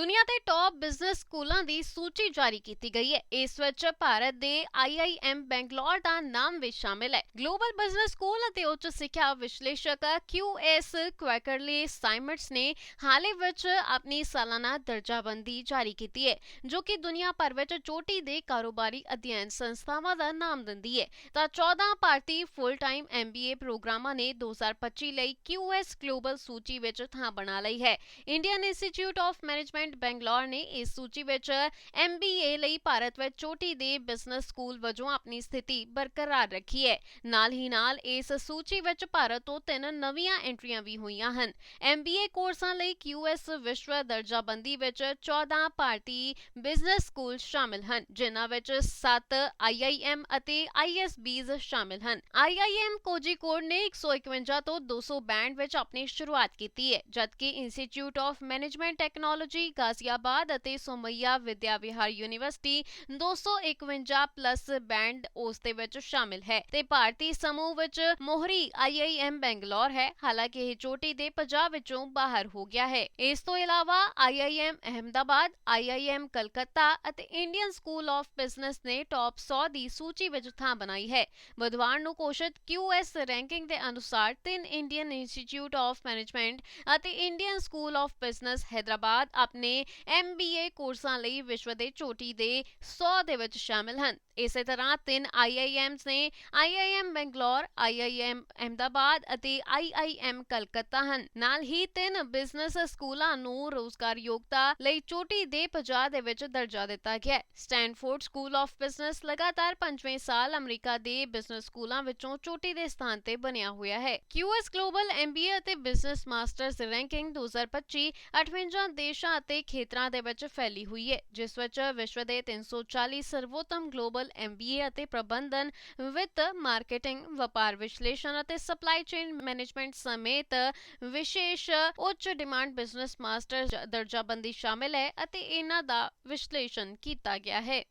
ਦੁਨੀਆ ਦੇ top business ਸਕੂਲਾਂ ਦੀ ਸੂਚੀ ਜਾਰੀ ਕੀਤੀ ਗਈ ਹੈ। ਇਸ ਵਿੱਚ ਭਾਰਤ ਦੇ IIM ਬੈਂਗਲੌਰ ਦਾ ਨਾਮ ਵੀ ਸ਼ਾਮਿਲ ਹੈ। ਗਲੋਬਲ ਬਿਜ਼ਨਸ ਸਕੂਲ ਅਤੇ ਉੱਚ ਸਿੱਖਿਆ ਵਿਸ਼ਲੇਸ਼ਕ QS ਕੁਐਕਰਲੀ ਸਾਈਮਟਸ ਨੇ ਹਾਲੇ ਹੀ ਵਿੱਚ ਆਪਣੀ ਸਾਲਾਨਾ ਦਰਜਾਬੰਦੀ ਜਾਰੀ ਕੀਤੀ ਹੈ, ਜੋ ਕਿ ਦੁਨੀਆ ਭਰ ਵਿੱਚ ਚੋਟੀ ਦੇ ਕਾਰੋਬਾਰੀ ਅਧਿਐਨ ਸੰਸਥਾਵਾਂ ਦਾ ਨਾਮ ਦਿੰਦੀ ਹੈ। ਤਾਂ 14 ਭਾਰਤੀ ਫੁੱਲ ਟਾਈਮ MBA ਪ੍ਰੋਗਰਾਮਾਂ ਨੇ 2025 ਲਈ QS ਗਲੋਬਲ ਸੂਚੀ ਵਿੱਚ ਥਾਂ ਬਣਾ ਲਈ ਹੈ। Indian Institute of Management Bangalore ਨੇ ਇਸ ਸੂਚੀ ਵਿੱਚ MBA ਲਈ ਭਾਰਤ ਵਿੱਚ ਚੋਟੀ ਦੇ ਬਿਜ਼ਨਸ ਸਕੂਲ ਵਜੋਂ ਆਪਣੀ ਸਥਿਤੀ ਬਰਕਰਾਰ ਰੱਖੀ ਹੈ। ਨਾਲ ਹੀ ਨਾਲ ਇਸ ਸੂਚੀ ਵਿੱਚ ਭਾਰਤ ਤੋਂ ਤਿੰਨ ਨਵੀਆਂ ਐਂਟਰੀਆਂ ਵੀ ਹੋਈਆਂ ਹਨ। MBA ਕੋਰਸਾਂ ਲਈ QS ਵਿਸ਼ਵ ਦਰਜਾਬੰਦੀ ਵਿੱਚ 14 ਭਾਰਤੀ ਬਿਜ਼ਨਸ ਸਕੂਲ ਸ਼ਾਮਿਲ ਹਨ, ਜਿਨ੍ਹਾਂ ਵਿੱਚ 7 IIM ਅਤੇ ISBs ਸ਼ਾਮਿਲ ਹਨ। IIM ਕੋਜੀਕੋਡ ਨੇ 151 ਤੋਂ 200 ਬੈਂਡ ਵਿੱਚ ਆਪਣੀ ਸ਼ੁਰੂਆਤ ਕੀਤੀ ਹੈ, ਜਦਕਿ Institute of Management Technology Ghaziabad ਅਤੇ ਸੋਮਈਆ ਵਿਦਿਆ ਵਿਹਾਰ ਯੂਨੀਵਰਸਿਟੀ 251 ਪਲੱਸ ਬੈਂਡ ਉਸ ਦੇ ਵਿੱਚ ਸ਼ਾਮਿਲ ਹੈ ਤੇ ਭਾਰਤੀ ਸਮੂਹ ਵਿੱਚ ਮੋਹਰੀ IIM ਬੈਂਗਲੌਰ ਹੈ। ਹਾਲਾਂਕਿ ਇਹ ਚੋਟੀ ਦੇ 50 ਵਿੱਚੋਂ ਬਾਹਰ ਹੋ ਗਿਆ ਹੈ। ਇਸ ਤੋਂ ਇਲਾਵਾ IIM ਅਹਮਦਾਬਾਦ IIM ਕਲਕੱਤਾ ਅਤੇ ਇੰਡੀਅਨ ਸਕੂਲ ਆਫ ਬਿਜ਼ਨਸ ਨੇ ਟੌਪ 100 ਦੀ ਸੂਚੀ ਵਿੱਚ ਥਾਂ ਬਣਾਈ ਹੈ। ਬੁੱਧਵਾਰ ਨੂੰ ਘੋਸ਼ਿਤ QS ਰੈਂਕਿੰਗ ਦੇ ਅਨੁਸਾਰ ਤਿੰਨ ਇੰਡੀਅਨ ਇੰਸਟੀਚਿਊਟ ਆਫ ਮੈਨੇਜਮੈਂਟ ਅਤੇ Indian School of Business, Hyderabad ਆਪਣੇ MBA ਕੋਰਸਾਂ ਲਈ ਵਿਸ਼ਵ ਦੇ ਚੋਟੀ ਦੇ 100 ਦੇ ਵਿੱਚ ਸ਼ਾਮਿਲ ਹਨ। ਇਸੇ ਤਰ੍ਹਾਂ ਤਿੰਨ IIMs ਨੇ IIM ਬੈਂਗਲੌਰ IIM ਅਹਮਦਾਬਾਦ ਅਤੇ IIM ਕਲਕੱਤਾ ਹਨ। ਨਾਲ ਹੀ ਤਿੰਨ ਬਿਜ਼ਨਸ ਸਕੂਲਾਂ ਨੂੰ ਰੋਜ਼ਗਾਰ ਯੋਗਤਾ ਲਈ ਚੋਟੀ ਦੇ 50 ਦੇ ਵਿੱਚ ਦਰਜਾ ਦਿੱਤਾ ਗਿਆ ਹੈ। ਸਟੈਨਫੋਰਡ ਸਕੂਲ ਆਫ ਬਿਜ਼ਨਸ ਲਗਾਤਾਰ ਪੰਜਵੇਂ ਸਾਲ ਅਮਰੀਕਾ ਦੇ ਬਿਜ਼ਨਸ ਸਕੂਲਾਂ ਵਿੱਚੋਂ ਚੋਟੀ ਦੇ ਸਥਾਨ ਤੇ ਬਣਿਆ ਹੋਇਆ ਹੈ। QS ਗਲੋਬਲ MBA ਅਤੇ ਬਿਜ਼ਨਸ ਮਾਸਟਰਸ ਰੈਂਕਿੰਗ 2025 58 ਦੇਸ਼ਾਂ ਅਤੇ ਖੇਤਰਾਂ ਦੇ ਵਿੱਚ ਫੈਲੀ ਹੋਈ ਹੈ, ਜਿਸ ਵਿੱਚ ਵਿਸ਼ਵ ਦੇ 340 ਸਰਵੋਤਮ ਗਲੋਬਲ MBA ਅਤੇ ਪ੍ਰਬੰਧਨ, ਵਿੱਤ, ਮਾਰਕੀਟਿੰਗ, ਵਪਾਰ ਵਿਸ਼ਲੇਸ਼ਣ ਅਤੇ ਸਪਲਾਈ ਚੇਨ ਮੈਨੇਜਮੈਂਟ ਸਮੇਤ ਵਿਸ਼ੇਸ਼ ਉੱਚ ਡਿਮਾਂਡ ਬਿਜ਼ਨਸ ਮਾਸਟਰ ਦਰਜਾਬੰਦੀ ਸ਼ਾਮਿਲ ਹੈ ਅਤੇ ਇਹਨਾਂ ਦਾ ਵਿਸ਼ਲੇਸ਼ਣ ਕੀਤਾ ਗਿਆ ਹੈ।